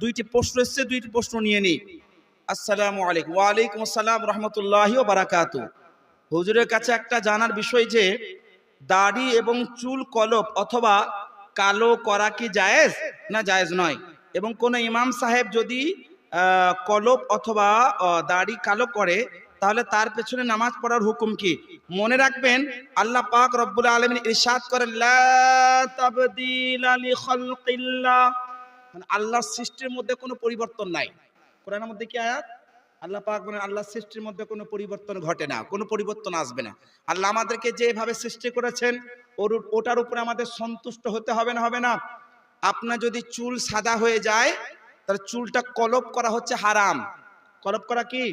দুইটি প্রশ্ন এসছে, দুইটি প্রশ্ন নিয়ে নিই। আসসালামু আলাইকুম। ওয়ালাইকুম আসসালাম রহমতুল্লাহি বারাকাতু। হুজুরের কাছে একটা জানার বিষয় যে, দাড়ি এবং চুল কলপ অথবা কালো করা কি জায়েজ? না জায়েজ নয়। এবং কোন ইমাম সাহেব যদি কলপ অথবা দাড়ি কালো করে, তাহলে তার পেছনে নামাজ পড়ার হুকুম কি? মনে রাখবেন, আল্লাহ পাক রব্বুল আলামিন ইরশাদ করেন, লা তাবদীলা লিখালকিল্লাহ মানে আল্লাহর সৃষ্টির মধ্যে কোনো পরিবর্তন নাই। কোরআনের মধ্যে কি আয়াত? আল্লাহ পাক বলেন, আল্লাহর সৃষ্টির মধ্যে কোনো পরিবর্তন ঘটে না, কোনো পরিবর্তন আসবে না। আল্লাহ আমাদেরকে যেভাবে সৃষ্টি করেছেন, ওর ওটার উপরে আমাদের সন্তুষ্ট হতে হবে না হবে না? আপনার যদি চুল সাদা হয়ে যায়, তাহলে চুলটা কলপ করা হচ্ছে হারাম। কলপ করা কি?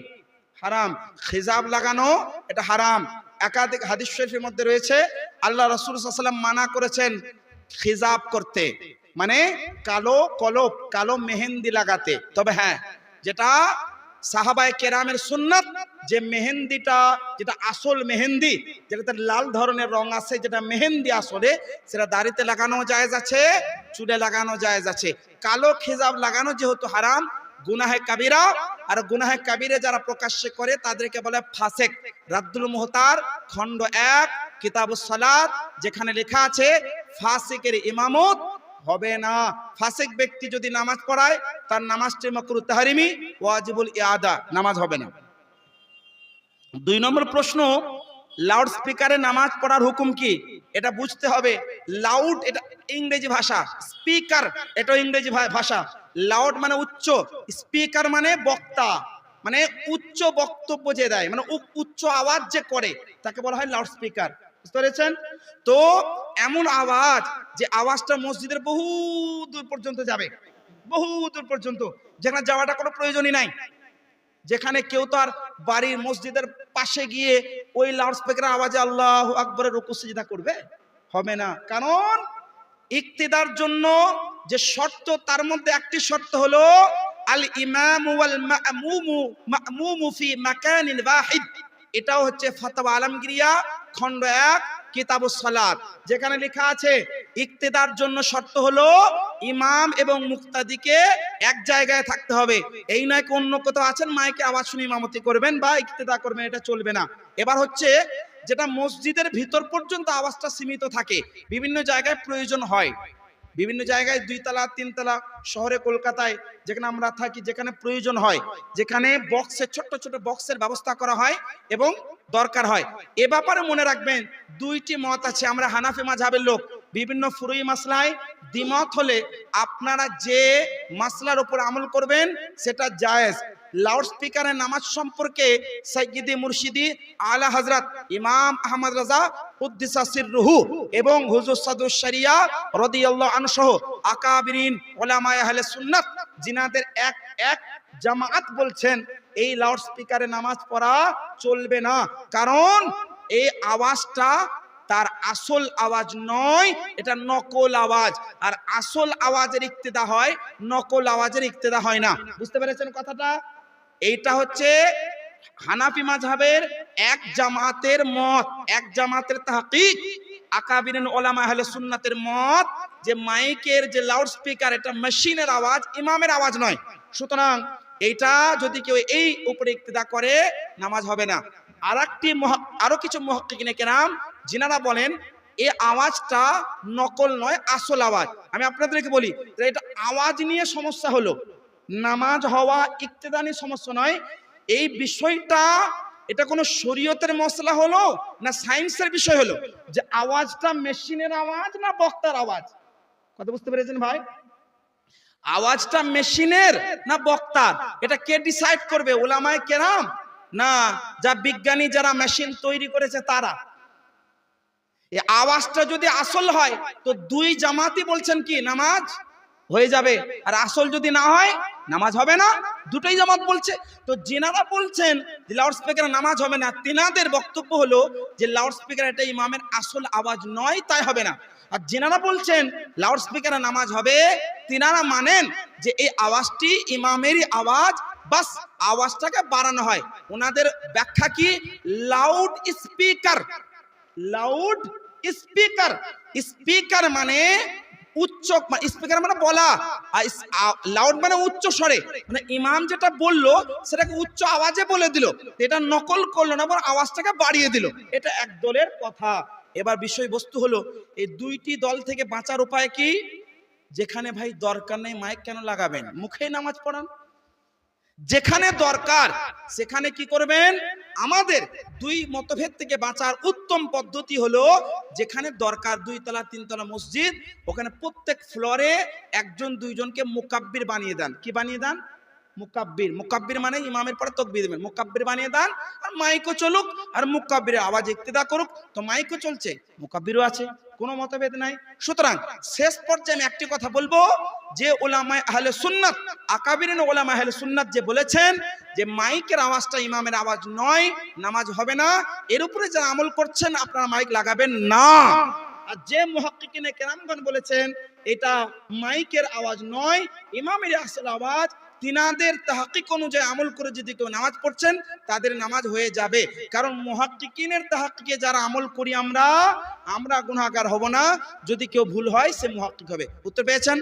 হারাম। খিজাব লাগানো, এটা হারাম। একাধিক হাদিস শরীফের মধ্যে রয়েছে, আল্লাহ রসুল সাল্লাম মানা করেছেন খিজাব করতে। মানে কালো কলপ, কালো মেহেন্দি লাগাতে। তবে হ্যাঁ যেটা সাহাবায় কেরামের সুন্নাত, যে মেহেন্দিটা, যেটা আসল মেহেন্দি, যেটাতে লাল ধরনের রং আছে, যেটা মেহেন্দি আসলে, সেটা দাড়িতে লাগানো জায়েজ আছে, চুলে লাগানো জায়েজ আছে। কালো খেজাব লাগানো যেহেতু হারাম, গুনাহে কাবিরা, আর গুনাহে কাবিরে যারা প্রকাশ্যে করে, তাদেরকে বলে ফাসেক, রাদ্দুল মুহতার, খণ্ড এক, কিতাবুস সালাত, যেখানে লেখা আছে, ফাসিকের ইমামত হবে না। ফাসিক ব্যক্তি যদি নামাজ পড়ায়, তার নামাজটি মকরু তাহারিমি ওয়াজিবুল ইয়াদা নামাজ হবে না। দুই নম্বর প্রশ্ন লাউড স্পিকারে নামাজ পড়ার হুকুম কি? এটা বুঝতে হবে। লাউড এটা ইংরেজি ভাষা স্পিকার এটা ইংরেজি ভাষা। লাউড মানে উচ্চ স্পিকার মানে বক্তা। মানে উচ্চ বক্তব্য যে দেয় মানে উচ্চ আওয়াজ যে করে, তাকে বলা হয় লাউড স্পিকার বুঝতে তো এমন আওয়াজ যে আওয়াজটা মসজিদের বহু দূর পর্যন্ত যাবে। বহু দূর পর্যন্ত। যেখানে যাওয়াটা কোনো প্রয়োজনই নাই। যেখানে কেউ তার বাড়ির মসজিদের পাশে গিয়ে ওই লাউড স্পিকারের আওয়াজে আল্লাহ আকবরের রুকু সিজদা করবে? হবে না। কারণ ইকতিদার জন্য যে শর্ত, তার মধ্যে একটি শর্ত হলো আল ইমাম ওয়াল মা'মুমু মা'মুমু ফি মাকানিন ওয়াহিদ। এটাও হচ্ছে ফাতওয়া আলমগিরিয়া। খণ্ড এক, কিতাব সালাত। যেখানে লেখা আছে, ইকতেদার জন্য শর্ত হলো, ইমাম এবং মুক্তাদিকে এক জায়গায় থাকতে হবে। এই নয় অন্য কোথাও আছেন? মাইকে আওয়াজ শুনে ইমামতি করবেন বা ইকতেদা করবেন, এটা চলবে না। এবার হচ্ছে, যেটা মসজিদের ভিতর পর্যন্ত আওয়াজটা সীমিত থাকে, বিভিন্ন জায়গায় প্রয়োজন হয়। বিভিন্ন জায়গায় দুই তলা তিন তলা শহরে কলকাতায় যেখানে আমরা থাকি, যেখানে প্রয়োজন হয়, যেখানে বক্সের ছোট্ট ছোট বক্সের ব্যবস্থা করা হয় এবং দরকার হয়। এ ব্যাপারে মনে রাখবেন, দুইটি মত আছে। আমরা হানাফি মাঝাবের লোক। বিভিন্ন ফুরুই মাসলায় দ্বিমত হলে আপনারা যে মাসলার উপর আমল করবেন, সেটা জায়েজ। লাউড স্পিকারের নামাজ সম্পর্কে সৈয়দি মুর্শিদি আলা হজরত ইমাম আহমদ রাজা উদ্দিসা সিররুহু এবং হুজুর সাদুস শরিয়া রাদিয়াল্লাহু আনহু সহ আকাবিরিন, ওলামায়ে আহলে সুন্নাত জিনাদের এক এক জামাত বলছেন, এই লাউড স্পিকারে নামাজ পড়া চলবে না। কারণ এই আওয়াজটা তার আসল আওয়াজ নয়, এটা নকল আওয়াজ। আর আসল আওয়াজের ইক্তেদা হয়, নকল আওয়াজের ইক্তেদা হয় না। বুঝতে পেরেছেন কথাটা? এইটা হচ্ছে হানাফি মাঝহাবের এক জামাতের মত, এক জামাতের তাহকিক। আকাবিরিন ওলামা আহলে সুন্নাতের মত যে মাইকের যে লাউড স্পিকার এটা মেশিনের আওয়াজ, ইমামের আওয়াজ নয়। সুতরাং এইটা যদি কেউ এই উপরে ইক্তেদা করে, নামাজ হবে না। আর একটি আরও কিছু মহক্কিনে কেরাম যিনারা বলেন এই আওয়াজটা নকল নয়, আসল আওয়াজ। আমি আপনাদেরকে বলি, এটা আওয়াজ নিয়ে সমস্যা হলো। নামাজ হওয়া ইক্তেদানি সমস্যা নয় এই বিষয়টা, এটা কোনো শরীয়তের মশলা হলো না সায়েন্সের বিষয় হলো? যে আওয়াজটা মেশিনের আওয়াজ না বক্তার আওয়াজ? কথা বুঝতে পেরেছেন ভাই? আওয়াজটা মেশিনের না বক্তার? এটা কে ডিসাইড করবে? ওলামায় কেরাম? না, যা বিজ্ঞানী যারা মেশিন তৈরি করেছে তারা। এই আওয়াজটা যদি আসল হয়, তো দুই জামাতি বলছেন কি, নামাজ হয়ে যাবে। আর আসল যদি না হয়, নামাজ হবে না। দুটোই জামাত বলছে। তো যেনারা বলছেন যে লাউড স্পিকার নামাজ হবে না, তেনাদের বক্তব্য হলো যে লাউড স্পিকার এটা ইমামের আসল আওয়াজ নয়, তাই হবে না। আর যেনারা বলছেন লাউড স্পিকারে নামাজ হবে, তেনারা মানেন যে এই আওয়াজটি ইমামেরই আওয়াজ, বাস আওয়াজটাকে বাড়ানো হয়। ওনাদের ব্যাখ্যা কি? Loud speaker loud speaker speaker মানে উচ্চ মানে স্পিকার মানে বলা। লাউড মানে উচ্চ স্বরে। মানে ইমাম যেটা বলল, সেটাকে উচ্চ আওয়াজে বলে দিল। এটা নকল করল না, বরং আওয়াজটাকে বাড়িয়ে দিল। এটা এক দলের কথা। এবার বিষয়বস্তু হলো, এই দুইটি দল থেকে বাঁচার উপায় কি? যেখানে ভাই দরকার নেই মাইক কেন লাগাবেন? মুখেই নামাজ পড়ান। যেখানে দরকার, সেখানে কি করবেন? আমাদের দুই মতভেদ থেকে বাঁচার উত্তম পদ্ধতি হলো যেখানে দরকার দুই তলা তিন তলা মসজিদ, ওখানে প্রত্যেক ফ্লোরে একজন, দুইজনকে মোকাব্বির বানিয়ে দেন। কি বানিয়ে দেন? মুকাব্বির। মুকাব্বির মানে ইমামের পরে তকবির দেবেন। মুকাব্বির বানিয়ে দেন, আর মাইকও চলুক, আর মুকাব্বিরের আওয়াজ ইক্তেদা করুক, তো মাইকও চলছে, মুকাব্বিরও আছে, কোনো মতভেদ নাই। সুতরাং শেষ পর্যায়ে আমি একটি কথা বলব, যে ওলামায় আহলে সুন্নাত, আকাবিরিন ওলামা আহলে সুন্নাত যে বলেছেন যে মাইকের আওয়াজটা ইমামের আওয়াজ নয়, নামাজ হবে না, এর উপরে যারা আমল করছেন, আপনারা মাইক লাগাবেন না। আর যে মুহাক্কিকিনে কেরামগণ বলেছেন, এটা মাইকের আওয়াজ নয়, ইমামের আসল আওয়াজ তিনাদের তাহাকিক অনুযায়ী আমল করে যদি কেউ নামাজ পড়ছেন, তাদের নামাজ হয়ে যাবে। কারণ মুহাক্কিকিনের তাহাকিকে যারা আমল করি আমরা আমরা গুণাগার হব না। যদি কেউ ভুল হয়, সে মুহাক্কিক হবে। উত্তর পেয়েছেন?